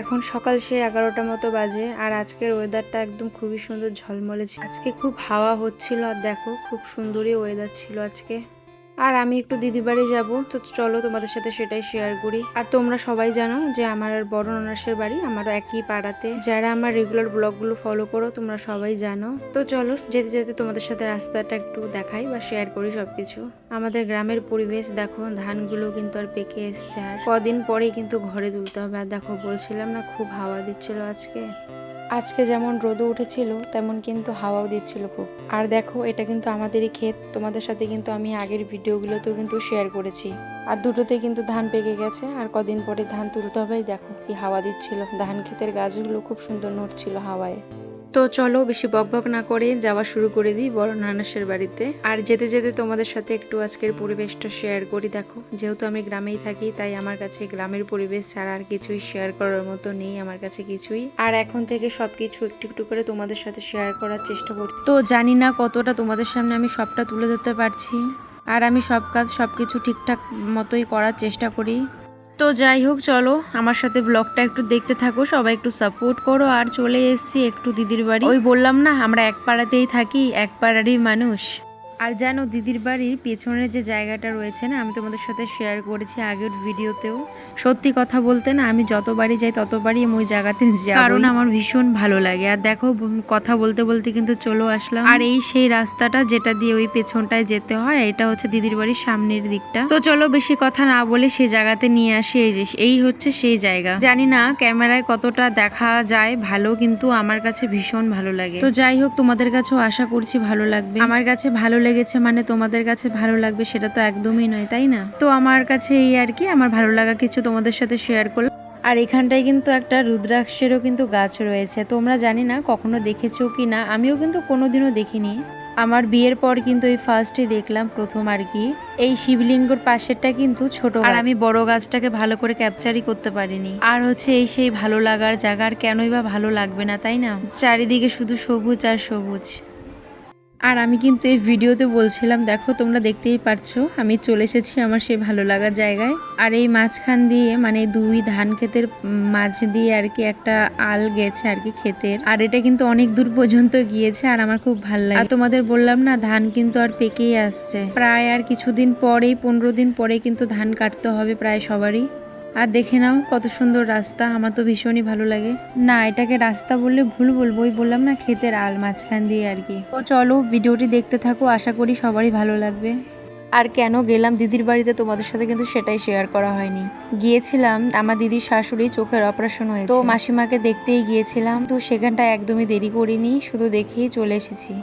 এখন সকাল সে এগারোটা মতো বাজে আর আজকের ওয়েদারটা একদম খুবই সুন্দর ঝলমলে আজকে খুব হাওয়া হচ্ছিল, আর দেখো, খুব সুন্দরই ওয়েদার ছিল আজকে। আর আমি একটু দিদি বাড়ি যাব, তো চলো তোমাদের সাথে সেটাই শেয়ার করি। আর তোমরা সবাই জানো যে আমার আর বড় ননাসের বাড়ি আমারও একই পাড়াতে। যারা আমার রেগুলার ব্লগগুলো ফলো করো, তোমরা সবাই জানো। তো চলো যেতে যেতে তোমাদের সাথে রাস্তাটা একটু দেখাই বা শেয়ার করি সবকিছু। আমাদের গ্রামের পরিবেশ, দেখো, ধানগুলো কিন্তু আর পেকে এসছে। আর কদিন পরেই কিন্তু ঘরে তুলতে হবে। আর দেখো, বলছিলাম না, খুব হাওয়া দিচ্ছিল আজকে। আজকে যেমন রোদও উঠেছিল, তেমন কিন্তু হাওয়াও দিচ্ছিল খুব। আর দেখো, এটা কিন্তু আমাদেরই ক্ষেত, তোমাদের সাথে কিন্তু আমি আগের ভিডিওগুলোতেও কিন্তু শেয়ার করেছি। আর দুটোতে কিন্তু ধান পেকে গেছে, আর কদিন পরে ধান তুলতে হবে। দেখো কি হাওয়া দিচ্ছিল। ধান ক্ষেতের গাছগুলো খুব সুন্দর নড়ছিল হাওয়ায়। তো চলো বেশি বকবক না করে যাওয়া শুরু করে দিই বড় নানাসের বাড়িতে। আর যেতে যেতে তোমাদের সাথে একটু আজকের পরিবেশটা শেয়ার করি। দেখো, যেহেতু আমি গ্রামেই থাকি, তাই আমার কাছে গ্রামের পরিবেশ ছাড়া আর কিছুই শেয়ার করার মতো নেই আমার কাছে কিছুই। আর এখন থেকে সবকিছু একটু একটু করে তোমাদের সাথে শেয়ার করার চেষ্টা করছি তো জানি না কতটা তোমাদের সামনে আমি সবটা তুলে ধরতে পারছি। আর আমি সব কাজ সব কিছু ঠিকঠাক মতোই করার চেষ্টা করি। তো যাই হোক, চলো আমার সাথে ব্লগটা একটু দেখতে থাকো। সবাই একটু সাপোর্ট করো। আর চলে এসছি একটু দিদির বাড়ি। ওই বললাম না, আমরা এক পাড়াতেই থাকি, এক পাড়ারই মানুষ। আর জানো দিদির বাড়ির পেছনের যে জায়গাটা রয়েছে না আমি তোমাদের সাথে শেয়ার করেছি আগের ভিডিওতেও সত্যি কথা বলতে না আমি যতবারই যাই ততবারই ওই জায়গাতে যাই কারণ আমার ভীষণ ভালো লাগে। আর দেখো কথা বলতে বলতে কিন্তু চলো আসলাম। আর এই সেই রাস্তাটা যেটা দিয়ে ওই পেছনটায় যেতে হয় এটা হচ্ছে দিদির বাড়ির সামনের দিকটা। তো চলো বেশি কথা না বলে সেই জায়গাতে নিয়ে আসি এই যে এই হচ্ছে সেই জায়গা। জানি না ক্যামেরায় কতটা দেখা যায় ভালো কিন্তু আমার কাছে ভীষণ ভালো লাগে। তো যাই হোক তোমাদের কাছেও আশা করছি ভালো লাগবে। আমার কাছে ভালো লেগেছে মানে তোমাদের কাছে ভালো লাগবে সেটা তো একদমই নয়, তাই না? তো আমার কাছে এই আর কি, আমার ভালো লাগা কিছু তোমাদের সাথে শেয়ার করলাম। আর এখানটায় কিন্তু একটা রুদ্রাক্ষেরও কিন্তু গাছ রয়েছে। তোমরা জানি না কখনো দেখেছ কি না আমিও কিন্তু কোনোদিনও দেখিনি। আমার বিয়ের পর কিন্তু এই ফার্স্টে দেখলাম প্রথম আর কি। এই শিবলিঙ্গর পাশেরটা কিন্তু ছোট আর আমি বড় গাছটাকে ভালো করে ক্যাপচারই করতে পারিনি। আর হচ্ছে এই সেই ভালো লাগার জায়গার কেনই বা ভালো লাগবে না, তাই না? চারিদিকে শুধু সবুজ আর সবুজ। আর আমি কিন্তু এই ভিডিওতে বলছিলাম, দেখো, তোমরা দেখতেই পারছ, আমি চলে এসেছি আমার সেই ভালো লাগার জায়গায়। আর এই মাঝখান দিয়ে মানে দুই ধান ক্ষেতের মাঝ দিয়ে আর কি একটা আল গেছে আর কি ক্ষেতের। আর এটা কিন্তু অনেক দূর পর্যন্ত গিয়েছে আর আমার খুব ভালো লাগে। আর তোমাদের বললাম না, ধান কিন্তু আর পেকেই আসছে। প্রায় আর কিছুদিন পরেই, পনেরো দিন পরে কিন্তু ধান কাটতে হবে প্রায় সবারই। আর দেখে নাও কত সুন্দর রাস্তা, আমার তো ভীষণই ভালো লাগে। না, এটাকে রাস্তা বললে ভুল বলব, ওই বললাম না ক্ষেতের আল মাঝখান দিয়ে আর কি। তো চলো ভিডিওটি দেখতে থাকো, আশা করি সবারই ভালো লাগবে। আর কেন গেলাম দিদির বাড়িতে তোমাদের সাথে কিন্তু সেটাই শেয়ার করা হয়নি। গিয়েছিলাম, আমার দিদির শাশুড়ি চোখের অপারেশন হয়েছে। তো মাসিমাকে দেখতেই গিয়েছিলাম, তো সেখানটা একদমই দেরি করিনি, শুধু দেখেই চলে এসেছি।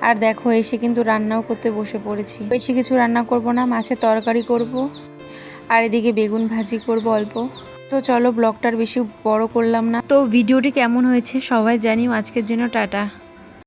আর দেখো, এসে কিন্তু রান্নাও করতে বসে পড়েছি। বেশি কিছু রান্না করব না, মাছের তরকারি করব। আর এদিকে বেগুন ভাজি করব অল্প। তো চলো ব্লগটার বেশি বড় করলাম না। তো ভিডিওটি কেমন হয়েছে সবাই জানিও। আজকের জন্য টাটা।